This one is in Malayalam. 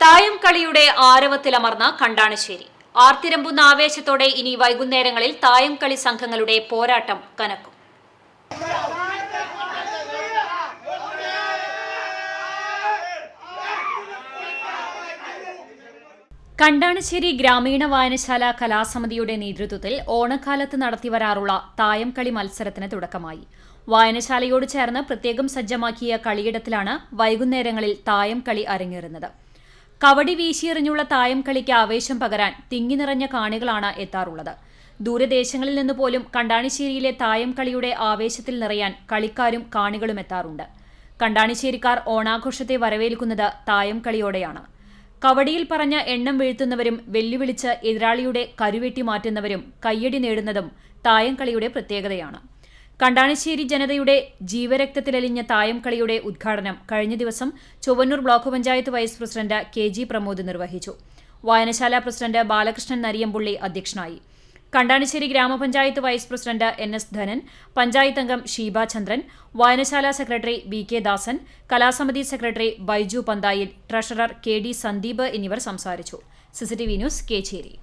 തായം കളിയുടെ ആരവത്തിലമർന്ന കണ്ടാണശ്ശേരി ആർത്തിരമ്പുന്ന ആവേശത്തോടെ ഇനി വൈകുന്നേരങ്ങളിൽ തായം കളി സംഘങ്ങളുടെ പോരാട്ടം കനക്കും. കണ്ടാണശ്ശേരി ഗ്രാമീണ വായനശാല കലാസമിതിയുടെ നേതൃത്വത്തിൽ ഓണക്കാലത്ത് നടത്തിവരാറുള്ള തായം കളി മത്സരത്തിന് തുടക്കമായി. വായനശാലയോട് ചേർന്ന് പ്രത്യേകം സജ്ജമാക്കിയ കളിയിടത്തിലാണ് വൈകുന്നേരങ്ങളിൽ തായം കളി അരങ്ങേറുന്നത്. കവടി വീശിയെറിഞ്ഞുള്ള തായം കളിക്ക് ആവേശം പകരാൻ തിങ്ങി നിറഞ്ഞ കാണികളാണ് എത്താറുള്ളത്. ദൂരദേശങ്ങളിൽ നിന്ന് പോലും കണ്ടാണിശ്ശേരിയിലെ തായം കളിയുടെ ആവേശത്തിൽ നിറയാൻ കളിക്കാരും കാണികളും എത്താറുണ്ട്. കണ്ടാണിശ്ശേരിക്കാർ ഓണാഘോഷത്തെ വരവേൽക്കുന്നത് തായം കളിയോടെയാണ്. കവടിയിൽ പറഞ്ഞ എണ്ണം വീഴ്ത്തുന്നവരും വെല്ലുവിളിച്ച് എതിരാളിയുടെ കരുവെട്ടി മാറ്റുന്നവരും കയ്യടി നേടുന്നതും തായം കളിയുടെ പ്രത്യേകതയാണ്. കണ്ടാണിശ്ശേരി ജനതയുടെ ജീവരക്തത്തിലലിഞ്ഞ തായം കളിയുടെ ഉദ്ഘാടനം കഴിഞ്ഞ ദിവസം Chowannur block panchayat vice president K G Pramod നിർവഹിച്ചു. വായനശാല പ്രസിഡന്റ് ബാലകൃഷ്ണൻ നരിയമ്പുള്ളി അധ്യക്ഷനായി. കണ്ടാണിശ്ശേരി ഗ്രാമപഞ്ചായത്ത് vice president N S Dhanan panchayat അംഗം ഷീബ ചന്ദ്രൻ വായനശാല സെക്രട്ടറി വി കെ ദാസൻ കലാസമിതി secretary Baiju Panthayil treasurer K D Sandeep എന്നിവർ സംസാരിച്ചു. CCTV news Kechery.